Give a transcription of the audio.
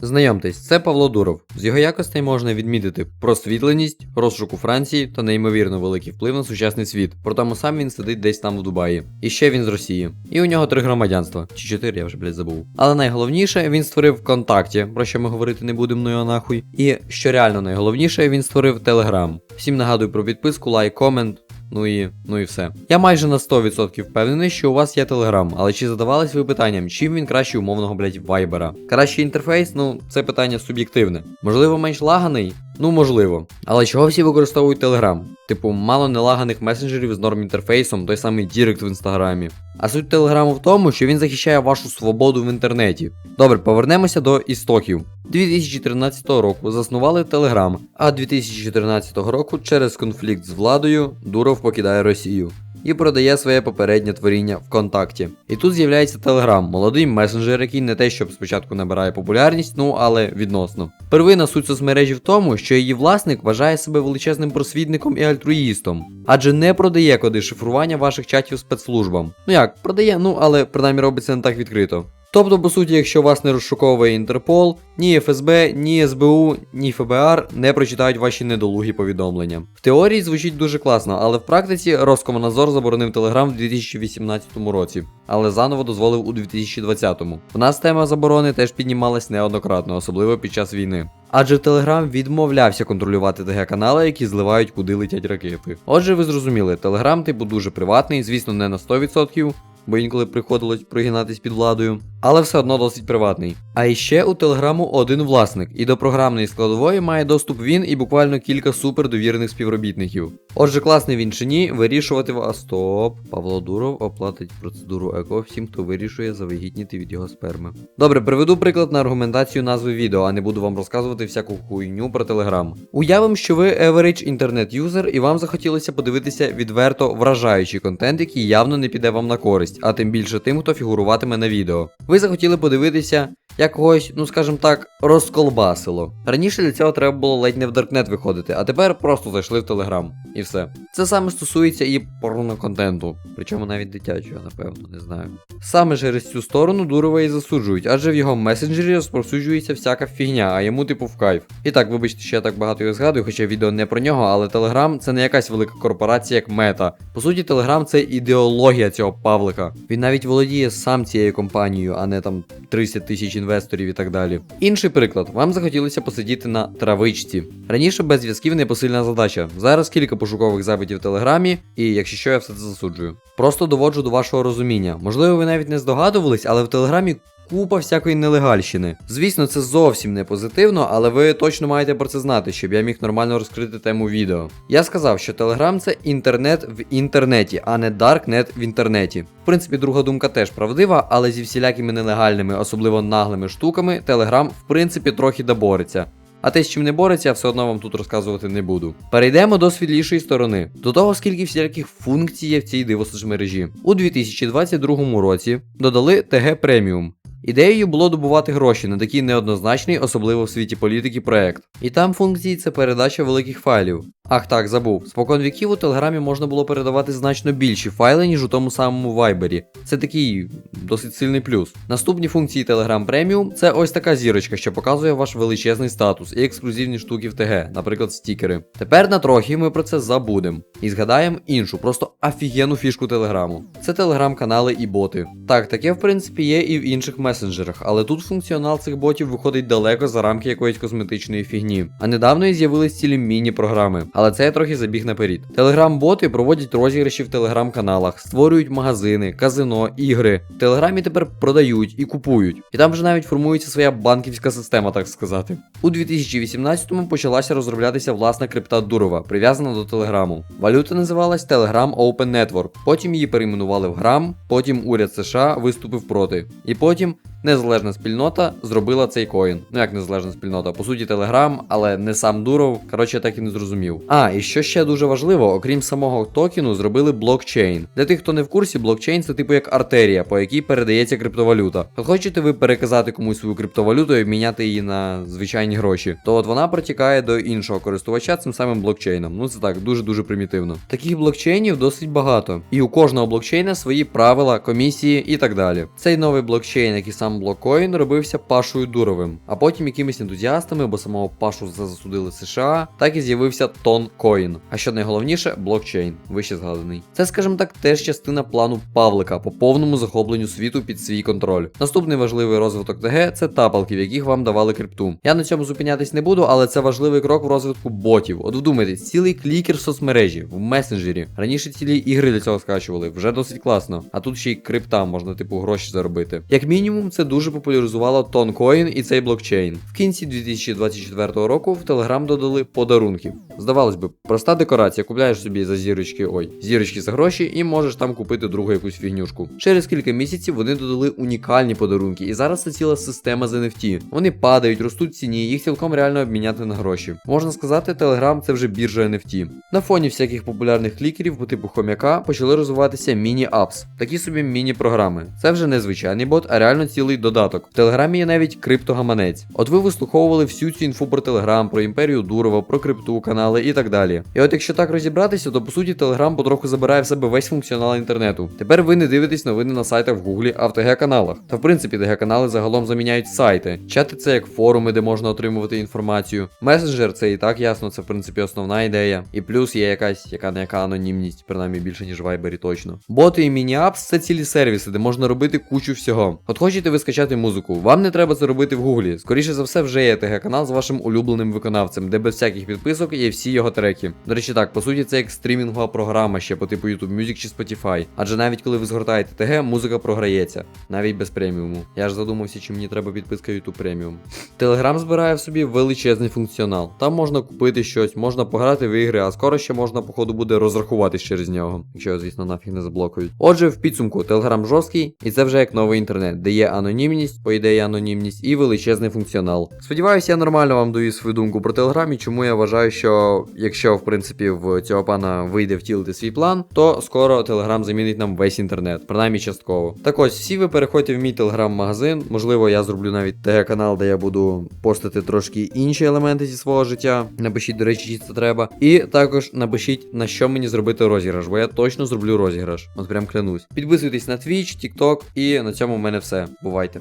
Знайомтесь, це Павло Дуров. З його якостей можна відмітити просвітленість, розшук у Франції та неймовірно великий вплив на сучасний світ. Притому сам він сидить десь там в Дубаї. І ще він з Росії. І у нього три громадянства. Чи чотири, я вже блядь, забув. Але найголовніше, він створив ВКонтакті, про що ми говорити не будемо, ну його нахуй. І що реально найголовніше, він створив Телеграм. Всім нагадую про підписку, лайк, комент. Ну і ну і все. Я майже на 100% впевнений, що у вас є Телеграм, але чи задавались ви питанням, чим він краще умовного, блять, вайбера? Кращий інтерфейс, ну це питання суб'єктивне. Можливо, менш лаганий? Ну, можливо. Але чого всі використовують Telegram? Типу, мало нелаганих месенджерів з норм інтерфейсом, той самий Дірект в інстаграмі. А суть Телеграму в тому, що він захищає вашу свободу в інтернеті. Добре, повернемося до істоків. 2013 року заснували Телеграм, а 2014 року через конфлікт з владою Дуров покидає Росію і продає своє попереднє творіння ВКонтакті. І тут з'являється Telegram, молодий месенджер, який не те, щоб спочатку набирає популярність, ну але відносно. Первина суть соцмережі в тому, що її власник вважає себе величезним просвідником і альтруїстом, адже не продає коди шифрування ваших чатів спецслужбам. Ну як, продає, ну але принаймні робиться не так відкрито. Тобто, по суті, якщо вас не розшуковує Інтерпол, ні ФСБ, ні СБУ, ні ФБР не прочитають ваші недолугі повідомлення. В теорії звучить дуже класно, але в практиці Роскомнадзор заборонив Телеграм в 2018 році, але заново дозволив у 2020-му. В нас тема заборони теж піднімалась неоднократно, особливо під час війни. Адже Телеграм відмовлявся контролювати ТГ-канали, які зливають, куди летять ракети. Отже, ви зрозуміли, Телеграм типу дуже приватний, звісно, не на 100%, бо інколи приходилось прогинатись під владою, але все одно досить приватний. А іще у Телеграму один власник, і до програмної складової має доступ він і буквально кілька супердовірених співробітників. Отже, класний він чи ні, вирішувати в... А стоп, Павло Дуров оплатить процедуру ЕКО всім, хто вирішує завагітніти від його сперми. Добре, приведу приклад на аргументацію назви відео, а не буду вам розказувати всяку хуйню про Телеграм. Уявимо, що ви average інтернет-юзер і вам захотілося подивитися відверто вражаючий контент, який явно не піде вам на користь, а тим більше тим, хто фігуруватиме на відео. Ви захотіли подивитися якогось, ну скажімо так, розколбасило. Раніше для цього треба було ледь не в Даркнет виходити, а тепер просто зайшли в Телеграм. І все. Це саме стосується і порноконтенту, причому навіть дитячого, напевно, не знаю. Саме через цю сторону Дурова і засуджують, адже в його месенджері розповсюджується всяка фігня, а йому типу в кайф. І так, вибачте, що я так багато його згадую, хоча відео не про нього, але Телеграм це не якась велика корпорація, як мета. По суті, Телеграм це ідеологія цього Павлика. Він навіть володіє сам цією компанією, а не там 30 тисяч інвесторів і так далі. Інший приклад, вам захотілося посидіти на травичці. Раніше без зв'язків непосильна задача. Зараз кілька пошукових запитів в Телеграмі, і якщо що, я все це засуджую. Просто доводжу до вашого розуміння. Можливо, ви навіть не здогадувались, але в Телеграмі. Купа всякої нелегальщини. Звісно, це зовсім не позитивно, але ви точно маєте про це знати, щоб я міг нормально розкрити тему відео. Я сказав, що Telegram це інтернет в інтернеті, а не даркнет в інтернеті. В принципі, друга думка теж правдива, але зі всілякими нелегальними, особливо наглими штуками, Telegram в принципі трохи добореться. А те, з чим не бореться, я все одно вам тут розказувати не буду. Перейдемо до світлішої сторони, до того, скільки всіляких функцій є в цій дивосоцмережі. У 2022 році додали ТГ Преміум. Ідеєю було добувати гроші на такий неоднозначний, особливо в світі політики, проект. І там функції це передача великих файлів. Ах так, забув. Спокон віків у Телеграмі можна було передавати значно більші файли, ніж у тому самому Вайбері. Це такий досить сильний плюс. Наступні функції Telegram Premium це ось така зірочка, що показує ваш величезний статус і ексклюзивні штуки в ТГ, наприклад, стікери. Тепер на трохи ми про це забудемо і згадаємо іншу, просто офігенну фішку Телеграму. Це телеграм-канали і боти. Так, таке в принципі є і в інших месенджерах, але тут функціонал цих ботів виходить далеко за рамки якоїсь косметичної фігні. А недавно і з'явились цілі міні-програми. Але це я трохи забіг наперед. Телеграм-боти проводять розіграші в телеграм-каналах, створюють магазини, казино, ігри. В Телеграмі тепер продають і купують. І там вже навіть формується своя банківська система, так сказати. У 2018-му почалася розроблятися власна крипта Дурова, прив'язана до Телеграму. Валюта називалась Telegram Open Network. Потім її перейменували в Грам, потім уряд США виступив проти. І потім незалежна спільнота зробила цей коін. Ну як незалежна спільнота? По суті, Телеграм, але не сам Дуров. Коротше, я так і не зрозумів. А, і що ще дуже важливо, окрім самого токену, зробили блокчейн. Для тих, хто не в курсі, блокчейн це типу як артерія, по якій передається криптовалюта. От хочете ви переказати комусь свою криптовалюту і обміняти її на звичайні гроші, то от вона протікає до іншого користувача цим самим блокчейном. Ну це так, дуже-дуже примітивно. Таких блокчейнів досить багато. І у кожного блокчейна свої правила, комісії і так далі. Цей новий блокчейн, як і сам сам блоккоін робився Пашою Дуровим, а потім якимись ентузіастами, бо самого Пашу засудили США, так і з'явився Тонкоін. А що найголовніше, блокчейн, вище згаданий. Це, скажімо так, теж частина плану Павлика по повному захопленню світу під свій контроль. Наступний важливий розвиток ТГ це тапалки, в яких вам давали крипту. Я на цьому зупинятись не буду, але це важливий крок в розвитку ботів. От вдумайтесь, цілий клікер в соцмережі, в месенджері. Раніше цілі ігри для цього скачували, вже досить класно. А тут ще й крипта можна, типу, гроші заробити. Як мінімум, це дуже популяризувало тонкоін і цей блокчейн. В кінці 2024 року в Telegram додали подарунків. Здавалось би, проста декорація, купляєш собі за зірочки, ой, зірочки за гроші, і можеш там купити другу якусь фігнюшку. Через кілька місяців вони додали унікальні подарунки, і зараз це ціла система з NFT. Вони падають, ростуть ціні, їх цілком реально обміняти на гроші. Можна сказати, Telegram це вже біржа NFT. На фоні всяких популярних клікерів по типу хомяка почали розвиватися міні-апс, такі собі міні-програми. Це вже не звичайний бот, а реально цілий додаток. В Телеграмі є навіть криптогаманець. От ви вислуховували всю цю інфу про Телеграм, про імперію Дурова, про крипту, канали і так далі. І от якщо так розібратися, то по суті Телеграм потроху забирає в себе весь функціонал інтернету. Тепер ви не дивитесь новини на сайтах в Гуглі, а в ТГ-каналах. Та в принципі ТГ-канали загалом заміняють сайти. Чати це як форуми, де можна отримувати інформацію. Месенджер це і так ясно, це в принципі основна ідея. І плюс є якась яка не яка анонімність, принаймні більше ніж в Viber точно. Боти і міні-апс це цілі сервіси, де можна робити кучу всього. От хочете ви скачати музику, вам не треба це робити в Гуглі. Скоріше за все, вже є ТГ-канал з вашим улюбленим виконавцем, де без всяких підписок є всі його треки. До речі, так, по суті, це як стрімінгова програма ще по типу YouTube Music чи Spotify. Адже навіть коли ви згортаєте ТГ, музика програється, навіть без преміуму. Я ж задумався, чи мені треба підписка YouTube преміум. Телеграм збирає в собі величезний функціонал. Там можна купити щось, можна пограти в ігри, а скоро ще можна, походу, буде розрахуватись через нього, якщо звісно, нафіг не заблокують. Отже, в підсумку Телеграм жорсткий, і це вже як новий інтернет, де є анонімність, по ідеї анонімність і величезний функціонал. Сподіваюся, я нормально вам даю свою думку про Телеграм і чому я вважаю, що якщо в принципі в цього пана вийде втілити свій план, то скоро Телеграм замінить нам весь інтернет, принаймні частково. Так ось, всі ви переходьте в мій телеграм-магазин. Можливо, я зроблю навіть ТГ канал, де я буду постити трошки інші елементи зі свого життя. Напишіть, до речі, чи це треба. І також напишіть, на що мені зробити розіграш, бо я точно зроблю розіграш. От прям клянусь. Підписуйтесь на Twitch, TikTok, і на цьому в мене все. Бувайте.